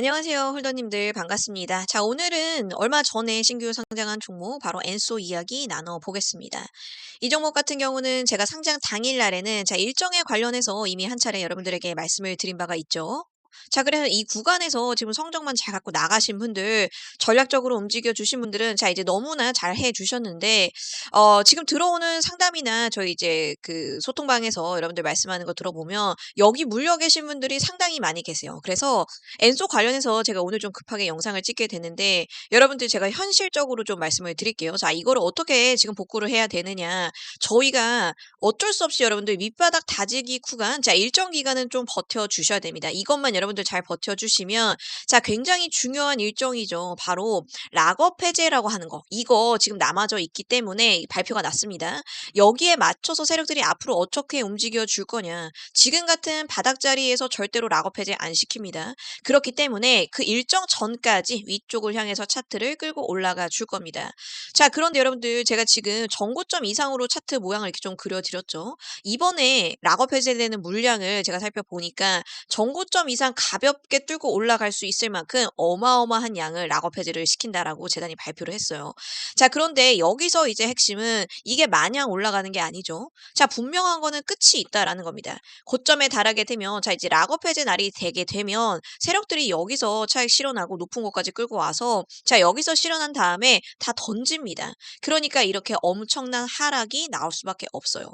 안녕하세요, 홀더님들 반갑습니다. 자, 오늘은 얼마 전에 신규 상장한 종목 바로 엔소 이야기 나눠 보겠습니다. 이 종목 같은 경우는 제가 상장 당일 날에는 자, 일정에 관련해서 이미 한 차례 여러분들에게 말씀을 드린 바가 있죠. 자, 그래서 이 구간에서 지금 성적만 잘 갖고 나가신 분들, 전략적으로 움직여 주신 분들은 자, 이제 너무나 잘 해 주셨는데, 어, 지금 들어오는 상담이나 저희 이제 그 소통방에서 여러분들 말씀하는 거 들어보면, 여기 물려 계신 분들이 상당히 많이 계세요. 그래서 엔소 관련해서 제가 오늘 좀 급하게 영상을 찍게 됐는데, 여러분들 제가 현실적으로 좀 말씀을 드릴게요. 자, 이거를 어떻게 지금 복구를 해야 되느냐. 저희가 어쩔 수 없이 여러분들 밑바닥 다지기 구간, 자, 일정 기간은 좀 버텨 주셔야 됩니다. 이것만 여러분들 잘 버텨 주시면 자, 굉장히 중요한 일정이죠. 바로 락업 해제라고 하는 거. 이거 지금 남아져 있기 때문에 발표가 났습니다. 여기에 맞춰서 세력들이 앞으로 어떻게 움직여 줄 거냐. 지금 같은 바닥 자리에서 절대로 락업 해제 안 시킵니다. 그렇기 때문에 그 일정 전까지 위쪽을 향해서 차트를 끌고 올라가 줄 겁니다. 자, 그런데 여러분들 제가 지금 전고점 이상으로 차트 모양을 이렇게 좀 그려드렸죠. 이번에 락업 해제되는 물량을 제가 살펴보니까 전고점 이상 가볍게 뚫고 올라갈 수 있을 만큼 어마어마한 양을 락업 해제를 시킨다라고 재단이 발표를 했어요. 자, 그런데 여기서 이제 핵심은 이게 마냥 올라가는 게 아니죠. 자, 분명한 거는 끝이 있다라는 겁니다. 고점에 달하게 되면 자, 이제 락업 해제 날이 되게 되면 세력들이 여기서 차익 실현하고 높은 곳까지 끌고 와서 자, 여기서 실현한 다음에 다 던집니다. 그러니까 이렇게 엄청난 하락이 나올 수밖에 없어요.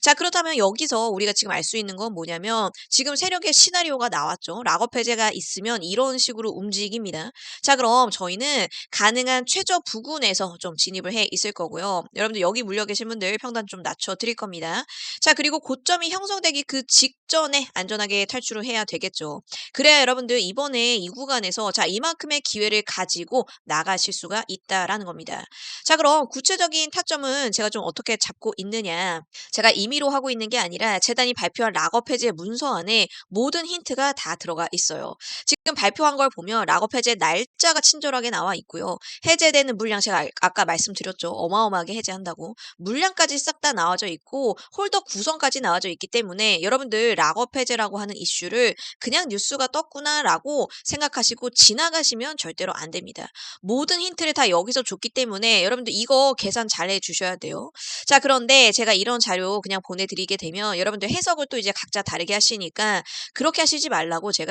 자, 그렇다면 여기서 우리가 지금 알 수 있는 건 뭐냐면 지금 세력의 시나리오가 나왔죠. 락업 해제가 있으면 이런 식으로 움직입니다. 자, 그럼 저희는 가능한 최저 부근에서 좀 진입을 해 있을 거고요. 여러분들 여기 물려 계신 분들 평단 좀 낮춰 드릴 겁니다. 자, 그리고 고점이 형성되기 그 직전에 안전하게 탈출을 해야 되겠죠. 그래야 여러분들 이번에 이 구간에서 자, 이만큼의 기회를 가지고 나가실 수가 있다라는 겁니다. 자, 그럼 구체적인 타점은 제가 좀 어떻게 잡고 있느냐. 제가 임의로 하고 있는 게 아니라 재단이 발표한 락업 해제 문서 안에 모든 힌트가 다 들어 가 있어요. 지금 발표한 걸 보면 락업 해제 날짜가 친절하게 나와 있고요. 해제되는 물량 제가 아- 아까 말씀드렸죠. 어마어마하게 해제한다고. 물량까지 싹 다 나와져 있고 홀더 구성까지 나와져 있기 때문에 여러분들 락업 해제라고 하는 이슈를 그냥 뉴스가 떴구나라고 생각하시고 지나가시면 절대로 안 됩니다. 모든 힌트를 다 여기서 줬기 때문에 여러분들 이거 계산 잘 해주셔야 돼요. 자, 그런데 제가 이런 자료 그냥 보내드리게 되면 여러분들 해석을 또 이제 각자 다르게 하시니까 그렇게 하시지 말라고 제가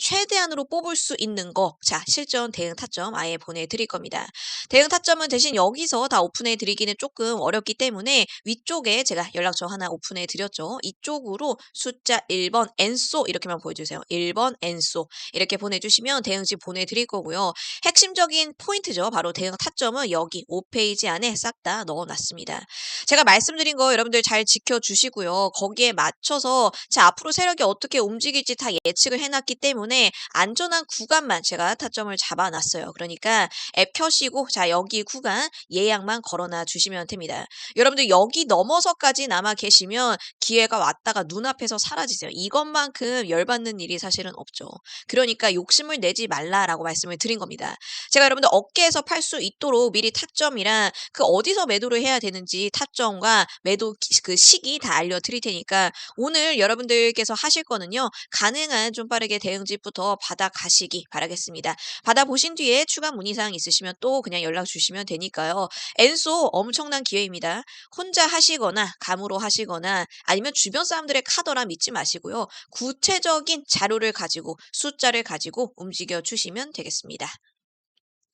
최대한으로 뽑을 수 있는 거, 자, 실전 대응 타점 아예 보내드릴 겁니다. 대응 타점은 대신 여기서 다 오픈해 드리기는 조금 어렵기 때문에 위쪽에 제가 연락처 하나 오픈해 드렸죠. 이쪽으로 숫자 1번 엔소 이렇게만 보여주세요. 1번 엔소 이렇게 보내주시면 대응지 보내드릴 거고요. 핵심적인 포인트죠. 바로 대응 타점은 여기 5페이지 안에 싹 다 넣어놨습니다. 제가 말씀드린 거 여러분들 잘 지켜주시고요. 거기에 맞춰서 자 앞으로 세력이 어떻게 움직일지 다 예측을 해 놨기 때문에 안전한 구간만 제가 타점을 잡아놨어요. 그러니까 앱 켜시고 자 여기 구간 예약만 걸어놔 주시면 됩니다. 여러분들 여기 넘어서까지 남아 계시면 기회가 왔다가 눈앞에서 사라지세요. 이것만큼 열받는 일이 사실은 없죠. 그러니까 욕심을 내지 말라라고 말씀을 드린 겁니다. 제가 여러분들 어깨에서 팔 수 있도록 미리 타점이랑 그 어디서 매도를 해야 되는지 타점과 매도 기- 그 시기 다 알려드릴 테니까 오늘 여러분들께서 하실 거는요. 가능한 좀 빠르게 대응집부터 받아 가시기 바라겠습니다. 받아 보신 뒤에 추가 문의사항 있으시면 또 그냥 연락 주시면 되니까요. 엔소 엄청난 기회입니다. 혼자 하시거나 감으로 하시거나 아니면 주변 사람들의 카더라 믿지 마시고요. 구체적인 자료를 가지고 숫자를 가지고 움직여 주시면 되겠습니다.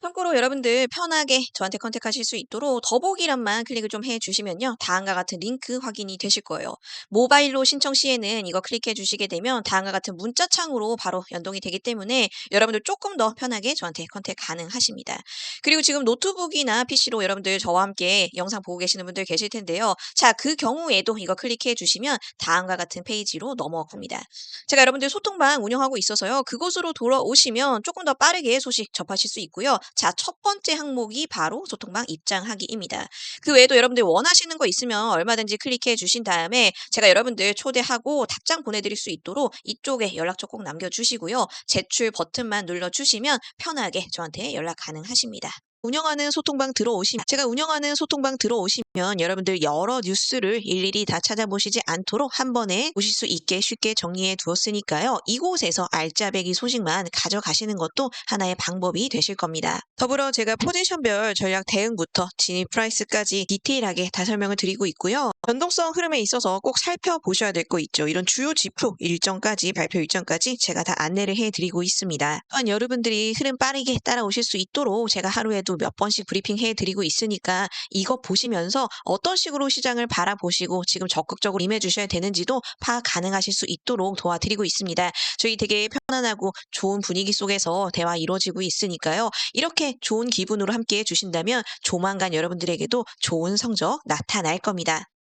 참고로 여러분들 편하게 저한테 컨택하실 수 있도록 더보기란만 클릭을 좀 해주시면요. 다음과 같은 링크 확인이 되실 거예요. 모바일로 신청 시에는 이거 클릭해 주시게 되면 다음과 같은 문자창으로 바로 연동이 되기 때문에 여러분들 조금 더 편하게 저한테 컨택 가능하십니다. 그리고 지금 노트북이나 PC로 여러분들 저와 함께 영상 보고 계시는 분들 계실 텐데요. 자, 그 경우에도 이거 클릭해 주시면 다음과 같은 페이지로 넘어갑니다. 제가 여러분들 소통방 운영하고 있어서요. 그곳으로 돌아오시면 조금 더 빠르게 소식 접하실 수 있고요. 자, 첫 번째 항목이 바로 소통방 입장하기입니다. 그 외에도 여러분들 원하시는 거 있으면 얼마든지 클릭해 주신 다음에 제가 여러분들 초대하고 답장 보내드릴 수 있도록 이쪽에 연락처 꼭 남겨주시고요. 제출 버튼만 눌러주시면 편하게 저한테 연락 가능하십니다. 운영하는 소통방 들어오시면 제가 운영하는 소통방 들어오시면 여러분들 여러 뉴스를 일일이 다 찾아보시지 않도록 한 번에 보실 수 있게 쉽게 정리해 두었으니까요. 이곳에서 알짜배기 소식만 가져가시는 것도 하나의 방법이 되실 겁니다. 더불어 제가 포지션별 전략 대응부터 진입 프라이스까지 디테일하게 다 설명을 드리고 있고요. 변동성 흐름에 있어서 꼭 살펴보셔야 될 거 있죠. 이런 주요 지표 일정까지 발표 일정까지 제가 다 안내를 해드리고 있습니다. 또한 여러분들이 흐름 빠르게 따라오실 수 있도록 제가 하루에도 몇 번씩 브리핑 해 드리고 있으니까 이거 보시면서 어떤 식으로 시장을 바라보시고 지금 적극적으로 임해 주셔야 되는지도 파악 가능하실 수 있도록 도와드리고 있습니다. 저희 되게 편안하고 좋은 분위기 속에서 대화 이루어지고 있으니까요. 이렇게 좋은 기분으로 함께 해 주신다면 조만간 여러분들에게도 좋은 성적 나타날 겁니다.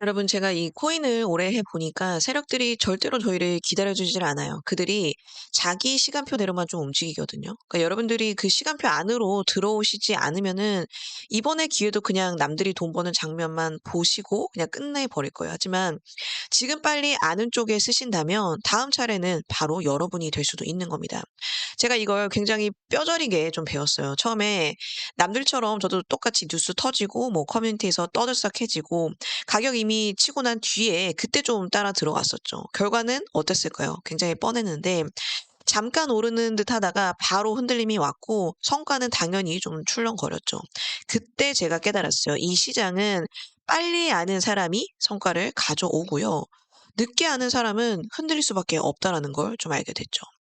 여러분 제가 이 코인을 오래 해 보니까 세력들이 절대로 저희를 기다려주질 않아요. 그들이 자기 시간표대로만 좀 움직이거든요. 그러니까 여러분들이 그 시간표 안으로 들어오시지 않으면은 이번에 기회도 그냥 남들이 돈 버는 장면만 보시고 그냥 끝내버릴 거예요. 하지만 지금 빨리 아는 쪽에 쓰신다면 다음 차례는 바로 여러분이 될 수도 있는 겁니다. 제가 이걸 굉장히 뼈저리게 좀 배웠어요. 처음에 남들처럼 저도 똑같이 뉴스 터지고 뭐 커뮤니티에서 떠들썩해지고 가격 이미 치고 난 뒤에 그때 좀 따라 들어갔었죠. 결과는 어땠을까요? 굉장히 뻔했는데 잠깐 오르는 듯 하다가 바로 흔들림이 왔고 성과는 당연히 좀 출렁거렸죠. 그때 제가 깨달았어요. 이 시장은 빨리 아는 사람이 성과를 가져오고요. 늦게 아는 사람은 흔들릴 수밖에 없다라는 걸 좀 알게 됐죠.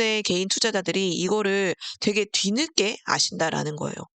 의 개인 투자자들이 이거를 되게 뒤늦게 아신다라는 거예요.